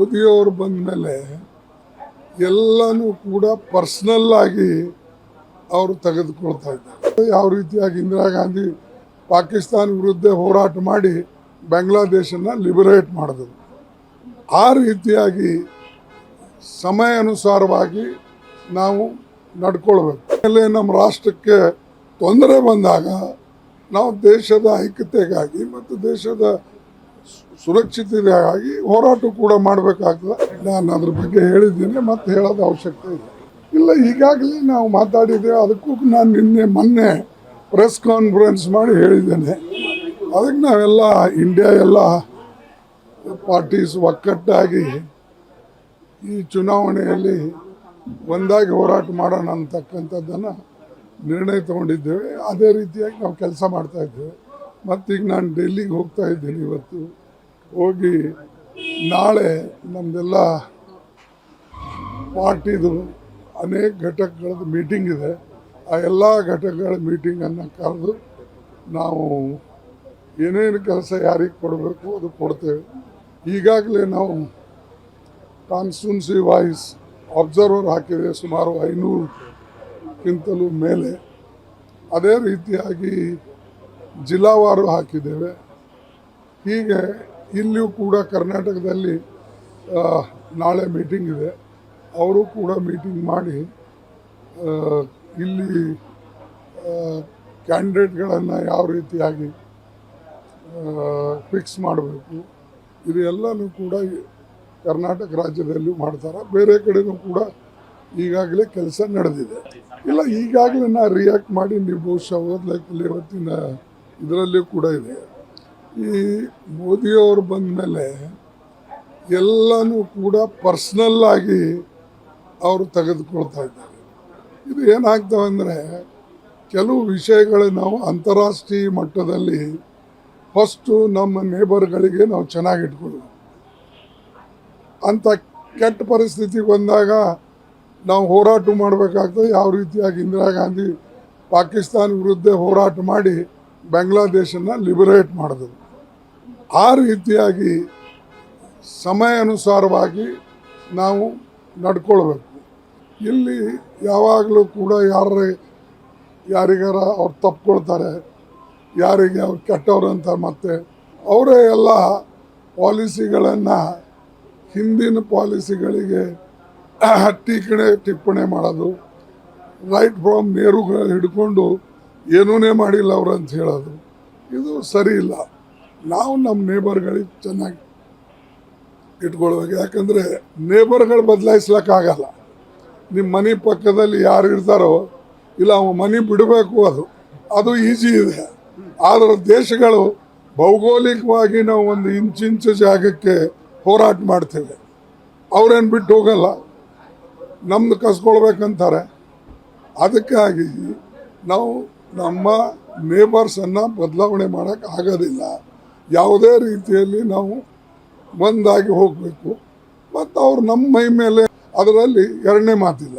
ಮೋದಿಯವರು ಬಂದ ಮೇಲೆ ಎಲ್ಲನೂ ಕೂಡ ಪರ್ಸ್ನಲ್ ಆಗಿ ಅವರು ತೆಗೆದುಕೊಳ್ತಾ ಇದ್ದಾರೆ. ಯಾವ ರೀತಿಯಾಗಿ ಇಂದಿರಾ ಗಾಂಧಿ ಪಾಕಿಸ್ತಾನ ವಿರುದ್ಧ ಹೋರಾಟ ಮಾಡಿ ಬಾಂಗ್ಲಾದೇಶನ ಲಿಬರೇಟ್ ಮಾಡಿದರು. ಆ ರೀತಿಯಾಗಿ ಸಮಯ ಅನುಸಾರವಾಗಿ ನಾವು ನಡ್ಕೊಳ್ಬೇಕು. ಆಮೇಲೆ ನಮ್ಮ ರಾಷ್ಟ್ರಕ್ಕೆ ತೊಂದರೆ ಬಂದಾಗ ನಾವು ದೇಶದ ಐಕ್ಯತೆಗಾಗಿ ಮತ್ತು ದೇಶದ ಸು- ಸುರಕ್ಷತೆಗಾಗಿ ಹೋರಾಟ ಕೂಡ ಮಾಡಬೇಕಾಗ್ತದೆ. ನಾನು ಅದ್ರ ಬಗ್ಗೆ ಹೇಳಿದ್ದೀನಿ, ಮತ್ತೆ ಹೇಳೋದು ಅವಶ್ಯಕತೆ ಇಲ್ಲ. ಇಲ್ಲ, ಈಗಾಗಲೇ ನಾವು ಮಾತಾಡಿದ್ದೇವೆ ಅದಕ್ಕೂ ನಾನು ನಿನ್ನೆ ಮೊನ್ನೆ ಪ್ರೆಸ್ ಕಾನ್ಫರೆನ್ಸ್ ಮಾಡಿ ಹೇಳಿದ್ದೇನೆ. ಅದಕ್ಕೆ ನಾವೆಲ್ಲ ಇಂಡಿಯಾ ಎಲ್ಲ ಪಾರ್ಟೀಸ್ ಒಕ್ಕಟ್ಟಾಗಿ ಈ ಚುನಾವಣೆಯಲ್ಲಿ ಒಂದಾಗಿ ಹೋರಾಟ ಮಾಡೋಣ ಅಂತಕ್ಕಂಥದ್ದನ್ನು ನಿರ್ಣಯ ತಗೊಂಡಿದ್ದೇವೆ. ಅದೇ ರೀತಿಯಾಗಿ ನಾವು ಕೆಲಸ ಮಾಡ್ತಾ ಇದ್ದೇವೆ. ಮತ್ತೀಗ ನಾನು ಡೆಲ್ಲಿಗೆ ಹೋಗ್ತಾ ಇದ್ದೀನಿ ಇವತ್ತು. ಹೋಗಿ ನಾಳೆ ನಮ್ಮದೆಲ್ಲ ಪಾರ್ಟಿದು ಅನೇಕ ಘಟಕಗಳದ್ದು ಮೀಟಿಂಗ್ ಇದೆ. ಆ ಎಲ್ಲ ಘಟಕಗಳ ಮೀಟಿಂಗನ್ನು ಕರೆದು ನಾವು ಏನೇನು ಕೆಲಸ ಯಾರಿಗೆ ಕೊಡಬೇಕು ಅದು ಕೊಡ್ತೇವೆ. ಈಗಾಗಲೇ ನಾವು ಕಾನ್ಸ್ಟಿಟ್ಯೂನ್ಸಿ ವಾಯ್ಸ್ ಅಬ್ಸರ್ವರ್ ಹಾಕಿದೆ ಸುಮಾರು ಐನೂರಕ್ಕಿಂತಲೂ ಮೇಲೆ. ಅದೇ ರೀತಿಯಾಗಿ ಜಿಲ್ಲಾವಾರು ಹಾಕಿದ್ದೇವೆ. ಹೀಗೆ ಇಲ್ಲಿಯೂ ಕೂಡ ಕರ್ನಾಟಕದಲ್ಲಿ ನಾಳೆ ಮೀಟಿಂಗ್ ಇದೆ. ಅವರು ಕೂಡ ಮೀಟಿಂಗ್ ಮಾಡಿ ಇಲ್ಲಿ ಕ್ಯಾಂಡಿಡೇಟ್ಗಳನ್ನು ಯಾವ ರೀತಿಯಾಗಿ ಫಿಕ್ಸ್ ಮಾಡಬೇಕು. ಇದು ಎಲ್ಲನೂ ಕೂಡ ಕರ್ನಾಟಕ ರಾಜ್ಯದಲ್ಲೂ ಮಾಡ್ತಾರೆ. ಬೇರೆ ಕಡೆನೂ ಕೂಡ ಈಗಾಗಲೇ ಕೆಲಸ ನಡೆದಿದೆ. ಇಲ್ಲ, ಈಗಾಗಲೇ ನಾ ರಿಯಾಕ್ಟ್ ಮಾಡಿ ನೀವು ಬಹುಶಃ ಓದ್ಲಿಕ್ಕೆ, ಇವತ್ತಿನ ಇದರಲ್ಲಿಯೂ ಕೂಡ ಇದೆ. ಈ ಮೋದಿಯವರು ಬಂದ ಮೇಲೆ ಎಲ್ಲನೂ ಕೂಡ ಪರ್ಸ್ನಲ್ ಆಗಿ ಅವರು ತೆಗೆದುಕೊಳ್ತಾ ಇದ್ದಾರೆ. ಇದು ಏನಾಗ್ತವೆ ಅಂದರೆ ಕೆಲವು ವಿಷಯಗಳು ನಾವು ಅಂತಾರಾಷ್ಟ್ರೀಯ ಮಟ್ಟದಲ್ಲಿ ಫಸ್ಟು ನಮ್ಮ ನೇಬರ್ಗಳಿಗೆ ನಾವು ಚೆನ್ನಾಗಿ ಇಟ್ಕೊಳ್ಬೇಕು. ಅಂಥ ಕೆಟ್ಟ ಪರಿಸ್ಥಿತಿ ಬಂದಾಗ ನಾವು ಹೋರಾಟ ಮಾಡಬೇಕಾಗ್ತದೆ. ಯಾವ ರೀತಿಯಾಗಿ ಇಂದಿರಾ ಗಾಂಧಿ ಪಾಕಿಸ್ತಾನ ವಿರುದ್ಧ ಹೋರಾಟ ಮಾಡಿ ಬಾಂಗ್ಲಾದೇಶನ ಲಿಬರೇಟ್ ಮಾಡಿದ್ರು ಆ ರೀತಿಯಾಗಿ ಸಮಯ ಅನುಸಾರವಾಗಿ ನಾವು ನಡ್ಕೊಳ್ಬೇಕು. ಇಲ್ಲಿ ಯಾವಾಗಲೂ ಕೂಡ ಯಾರ ಯಾರಿಗಾರ ಅವ್ರು ತಪ್ಕೊಳ್ತಾರೆ, ಯಾರಿಗೆ ಅವ್ರು ಕೆಟ್ಟವ್ರು ಅಂತ ಮತ್ತೆ ಅವರೇ ಎಲ್ಲ ಪಾಲಿಸಿಗಳನ್ನು ಹಿಂದಿನ ಪಾಲಿಸಿಗಳಿಗೆ ಟೀಕಣೆ ಟಿಪ್ಪಣೆ ಮಾಡೋದು ರೈಟ್ ಫ್ರಮ್ ನೇರುಗಳು ಹಿಡ್ಕೊಂಡು ಏನೂನೇ ಮಾಡಿಲ್ಲ ಅವ್ರು ಅಂತ ಹೇಳೋದು. ಇದು ಸರಿ ಇಲ್ಲ. ನಾವು ನಮ್ಮ ನೇಬರ್ಗಳಿಗೆ ಚೆನ್ನಾಗಿ ಇಟ್ಕೊಳ್ಬೇಕು ಯಾಕಂದರೆ ನೇಬರ್ಗಳು ಬದಲಾಯಿಸ್ಲಿಕ್ಕಾಗಲ್ಲ. ನಿಮ್ಮ ಮನೆ ಪಕ್ಕದಲ್ಲಿ ಯಾರು ಇರ್ತಾರೋ, ಇಲ್ಲ ಅವ ಮನೆ ಬಿಡಬೇಕು ಅದು ಅದು ಈಜಿ ಇದೆ. ಆದರೆ ದೇಶಗಳು ಭೌಗೋಳಿಕವಾಗಿ ನಾವು ಒಂದು ಇಂಚಿಂಚು ಜಾಗಕ್ಕೆ ಹೋರಾಟ ಮಾಡ್ತೇವೆ. ಅವ್ರೇನು ಬಿಟ್ಟು ಹೋಗಲ್ಲ. ನಮ್ದು ಕಸ್ಕೊಳ್ಬೇಕಂತಾರೆ. ಅದಕ್ಕಾಗಿ ನಾವು ನಮ್ಮ ನೇಬರ್ಸನ್ನು ಬದಲಾವಣೆ ಮಾಡೋಕ್ಕೆ ಆಗೋದಿಲ್ಲ. ಯಾವುದೇ ರೀತಿಯಲ್ಲಿ ನಾವು ಒಂದಾಗಿ ಹೋಗಬೇಕು. ಮತ್ತು ಅವ್ರು ನಮ್ಮ ಮೈ ಮೇಲೆ ಅದರಲ್ಲಿ ಎರಡನೇ ಮಾತಿಲ್ಲ.